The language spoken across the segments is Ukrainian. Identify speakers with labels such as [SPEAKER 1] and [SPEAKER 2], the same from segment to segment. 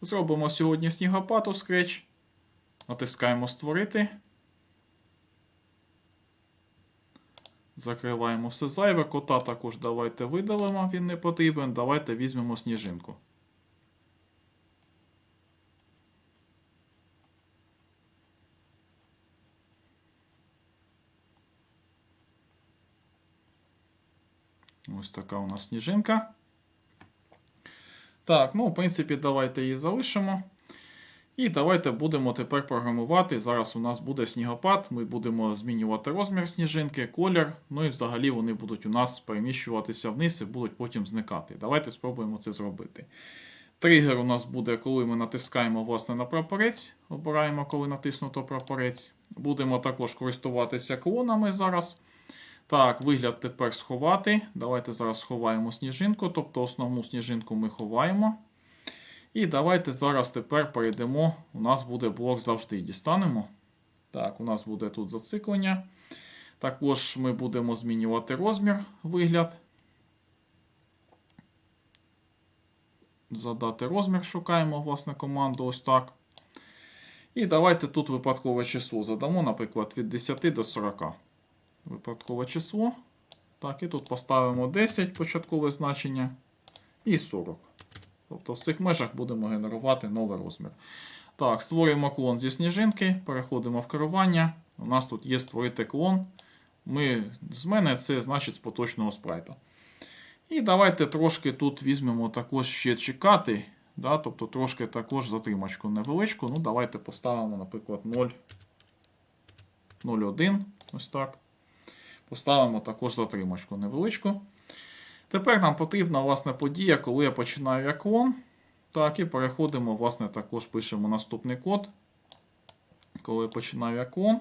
[SPEAKER 1] Зробимо сьогодні снігопад у Scratch. Натискаємо Створити. Закриваємо все зайве. Кота також давайте видалимо, він не потрібен. Давайте візьмемо сніжинку. Ось така у нас сніжинка. Так, ну, в принципі, давайте її залишимо. І давайте будемо тепер програмувати. Зараз у нас буде снігопад. Ми будемо змінювати розмір сніжинки, колір. Ну і взагалі вони будуть у нас переміщуватися вниз і будуть потім зникати. Давайте спробуємо це зробити. Тригер у нас буде, коли ми натискаємо власне на прапорець. Обираємо, коли натиснуто прапорець. Будемо також користуватися клонами зараз. Так, вигляд тепер сховати. Давайте зараз сховаємо сніжинку, тобто основну сніжинку ми ховаємо. І давайте зараз тепер перейдемо. У нас буде блок завжди. Дістанемо. Так, у нас буде тут зациклення. Також ми будемо змінювати розмір, вигляд. Задати розмір, шукаємо, власне, команду ось так. І давайте тут випадкове число задамо, наприклад, від 10 до 40 випадкове число. Так, і тут поставимо 10 початкове значення і 40. Тобто в цих межах будемо генерувати новий розмір. Так, створюємо клон зі сніжинки, переходимо в керування. У нас тут є створити клон. Ми, З мене це значить з поточного спрайта. І давайте трошки тут візьмемо також ще чекати. Да, Тобто трошки також затримачку невеличку. Ну, давайте поставимо, наприклад, 0, 0,1. Ось так. Поставимо також затримочку невеличку. Тепер нам потрібна власне, подія, коли я починаю як клон. Так, і переходимо, власне, також пишемо наступний код. Коли я починаю як клон.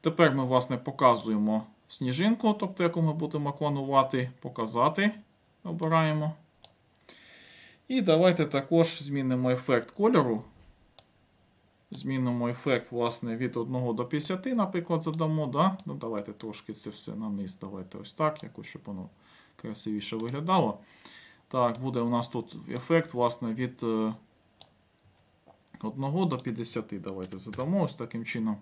[SPEAKER 1] Тепер ми, власне, показуємо сніжинку, тобто, яку ми будемо клонувати, показати. Обираємо. І давайте також змінимо ефект кольору. Змінимо ефект власне, від 1 до 50, наприклад, задамо. Да? Ну, Давайте трошки це все на низ. Давайте ось так, якось, щоб воно красивіше виглядало. Так, буде у нас тут ефект власне, від 1 до 50. Давайте задамо ось таким чином.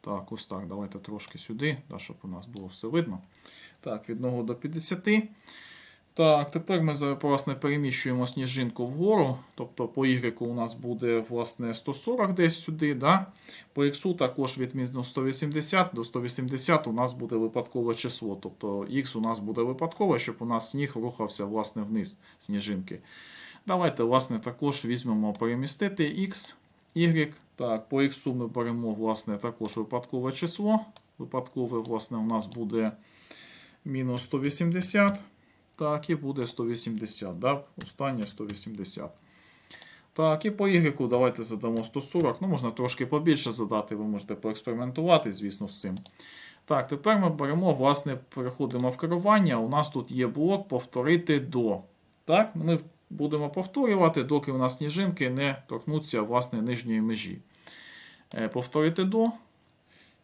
[SPEAKER 1] Так, ось так. Давайте трошки сюди, да, щоб у нас було все видно. Так, від 1 до 50. Так, тепер ми власне, переміщуємо сніжинку вгору. Тобто по Y у нас буде власне, 140 десь сюди. Да? По X також від мінус 180 до 180 у нас буде випадкове число. Тобто X у нас буде випадкове, щоб у нас сніг рухався власне, вниз сніжинки. Давайте власне, також візьмемо перемістити X, Y. Так, По X ми беремо власне, також випадкове число. Випадкове власне, у нас буде мінус 180. Так, і буде 180. да? Останнє 180. Так, і по Y давайте задамо 140. Ну, можна трошки побільше задати, ви можете поекспериментувати, звісно, з цим. Так, тепер ми беремо, власне, переходимо в керування. У нас тут є блок повторити до. Так, Ми будемо повторювати, доки у нас сніжинки не торкнуться власне, нижньої межі. Е, повторити до.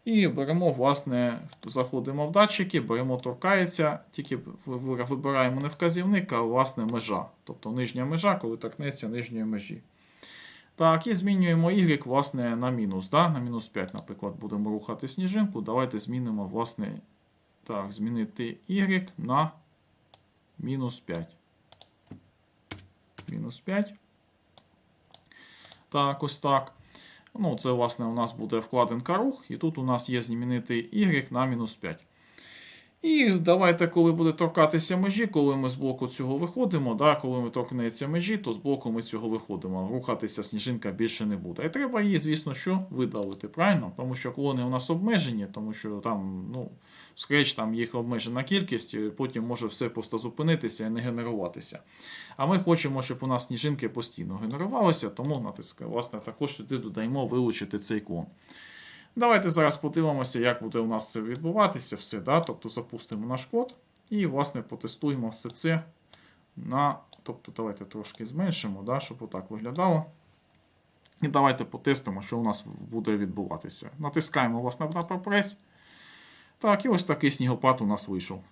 [SPEAKER 1] І беремо, власне, заходимо в датчики, беремо торкається, тільки вибираємо не вказівник, а власне межа. Тобто нижня межа, коли торкнеться нижньої межі. Так, і змінюємо Y власне, на мінус. Да? На мінус 5, наприклад, будемо рухати сніжинку. Давайте змінимо власне, так, змінити Y на мінус 5. Мінус 5. Так, ось так. Ну, Це, власне, у нас буде вкладинка рух, і тут у нас є змінити y на мінус 5. І давайте, коли буде торкатися межі, коли ми з блоку цього виходимо, да, коли ми торкнеться межі, то з блоку ми цього виходимо. Рухатися сніжинка більше не буде. І треба її, звісно, що видалити, правильно? Тому що колони у нас обмежені, тому що там, ну, Scratch там їх обмежена кількість, і потім може все просто зупинитися і не генеруватися. А ми хочемо, щоб у нас сніжинки постійно генерувалися, тому натискаю. Власне, також сюди додаємо вилучити цей клон. Давайте зараз подивимося, як буде у нас це відбуватися. все. Да? Тобто запустимо наш код і, власне, потестуємо все це на. Тобто, давайте трошки зменшимо, да, щоб отак виглядало. І давайте потестимо, що у нас буде відбуватися. Натискаємо власне, на прапорець. Так, і ось такий снігопад у нас вийшов.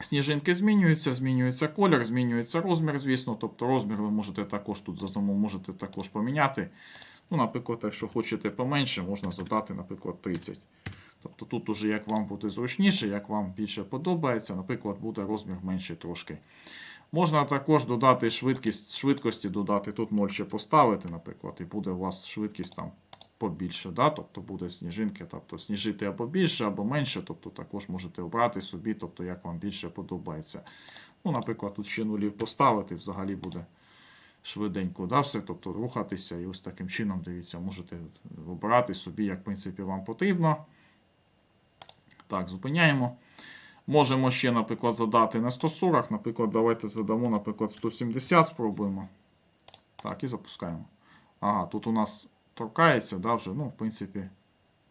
[SPEAKER 1] Сніжинки змінюються, змінюється колір, змінюється розмір, звісно. Тобто розмір ви можете також тут за замов можете також поміняти. Ну, наприклад, якщо хочете поменше, можна задати, наприклад, 30. Тобто тут уже як вам буде зручніше, як вам більше подобається, наприклад, буде розмір менший трошки. Можна також додати швидкість, швидкості додати, тут 0 ще поставити, наприклад, і буде у вас швидкість там побільше. Да? Тобто буде сніжинки, тобто сніжити або більше, або менше. Тобто також можете обрати собі, тобто як вам більше подобається. Ну, наприклад, тут ще нулів поставити, взагалі буде швиденько да, все, тобто рухатися. І ось таким чином, дивіться, можете обирати собі, як в принципі вам потрібно. Так, зупиняємо. Можемо ще, наприклад, задати на 140. Наприклад, давайте задамо, наприклад, 170 спробуємо. Так, і запускаємо. Ага, тут у нас торкається, да, вже, ну, в принципі,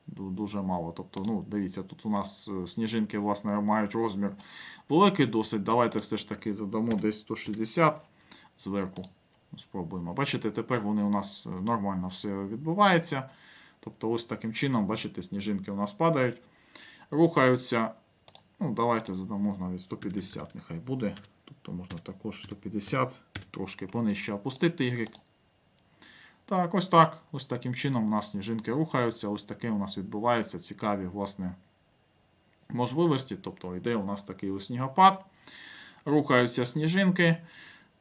[SPEAKER 1] дуже мало. Тобто, ну, дивіться, тут у нас е, сніжинки, власне, мають розмір великий досить. Давайте все ж таки задамо десь 160 зверху. Спробуємо. Бачите, тепер вони у нас е, нормально все відбувається. Тобто, ось таким чином, бачите, сніжинки у нас падають, рухаються. Ну, давайте задамо навіть 150, нехай буде. Тобто можна також 150, трошки понижче опустити Y. Так, ось так. Ось таким чином у нас сніжинки рухаються. Ось таке у нас відбувається цікаві, власне, можливості. Тобто йде у нас такий ось снігопад. Рухаються сніжинки.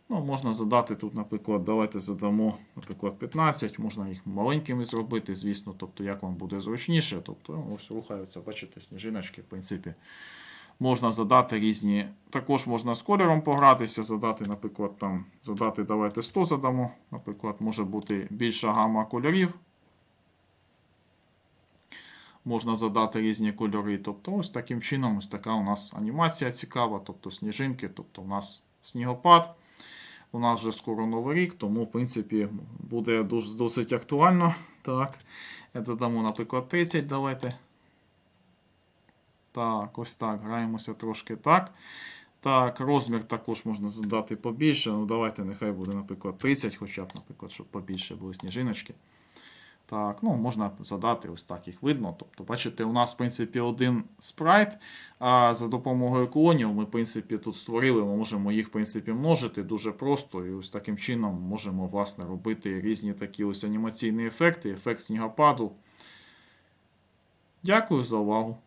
[SPEAKER 1] Ну, можна задати тут, наприклад, давайте задамо, наприклад, 15, можна їх маленькими зробити, звісно, тобто як вам буде зручніше. Тобто, ну, ось рухаються, бачите, сніжиночки, в принципі. Можна задати різні. Також можна з кольором погратися, задати, наприклад, там, задати, давайте 100 задамо. Наприклад, може бути більша гама кольорів. Можна задати різні кольори. Тобто, ось таким чином, ось така у нас анімація цікава, тобто сніжинки, тобто у нас снігопад. У нас вже скоро новий рік, тому, в принципі, буде досить актуально. Так. це дамо, наприклад, 30, давайте. Так, ось так. Граємося трошки так. Так, розмір також можна задати побільше. Ну, давайте, нехай буде, наприклад, 30, хоча б, наприклад, щоб побільше були сніжиночки. Так, ну можна задати ось так їх видно. Тобто, бачите, у нас, в принципі, один спрайт, а за допомогою клонів ми, в принципі, тут створили, ми можемо їх, в принципі, множити дуже просто. І ось таким чином можемо, власне, робити різні такі ось анімаційні ефекти, ефект снігопаду. Дякую за увагу.